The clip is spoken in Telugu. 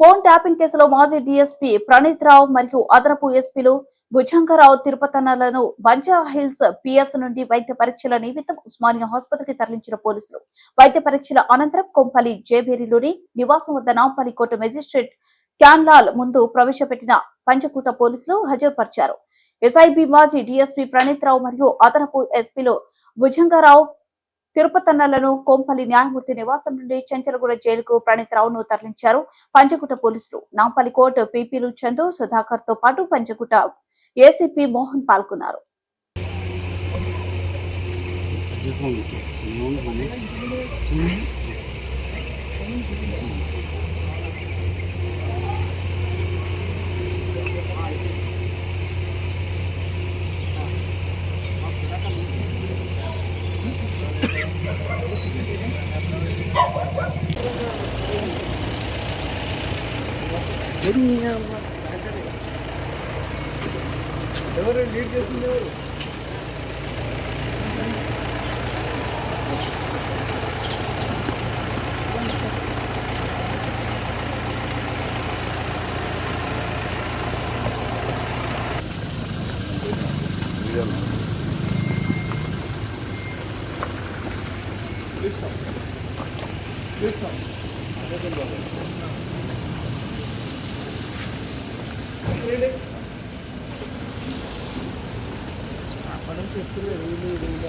ఫోన్ ట్యాపింగ్ కేసులో మాజీ డీఎస్పీ ప్రణీత్ రావు మరియు అదనపు ఎస్పీలు భుజంగరావు తిరుపతన్నలను బంజారా హిల్స్ పిఎస్ నుండి వైద్య పరీక్షల నిమిత్తం ఉస్మానియా ఆసుపత్రికి తరలించిన పోలీసులు. వైద్య పరీక్షల అనంతరం కొంపల్లి జేబేరిలోని నివాసం వద్ద నాంపల్లి కోర్టు మెజిస్ట్రేట్ క్యాన్లాల్ ముందు ప్రవేశపెట్టిన పంచకూట పోలీసులు హాజరుపరిచారు. ఎస్ఐబి మాజీ డీఎస్పీ ప్రణీత్ రావు మరియు అదనపు ఎస్పీలు భుజంగరావు తిరుపతన్నలను కోంపల్లి న్యాయమూర్తి నివాసం నుండి చెంచలగూడ జైలుకు ప్రణీత్ రావును తరలించారు. పంచకుట పోలీసులు నాంపల్లి కోర్టు పీపీలు చందు సుధాకర్తో పాటు పంచకుట ఏసీపీ మోహన్ పాల్గొన్నారు. 언니나 뭐 너를 밀겠습니다. 됐다. 됐다. 안 해준다고. പടം ചെത്തിൽ വെളിയിൽ ഇടിയില്ല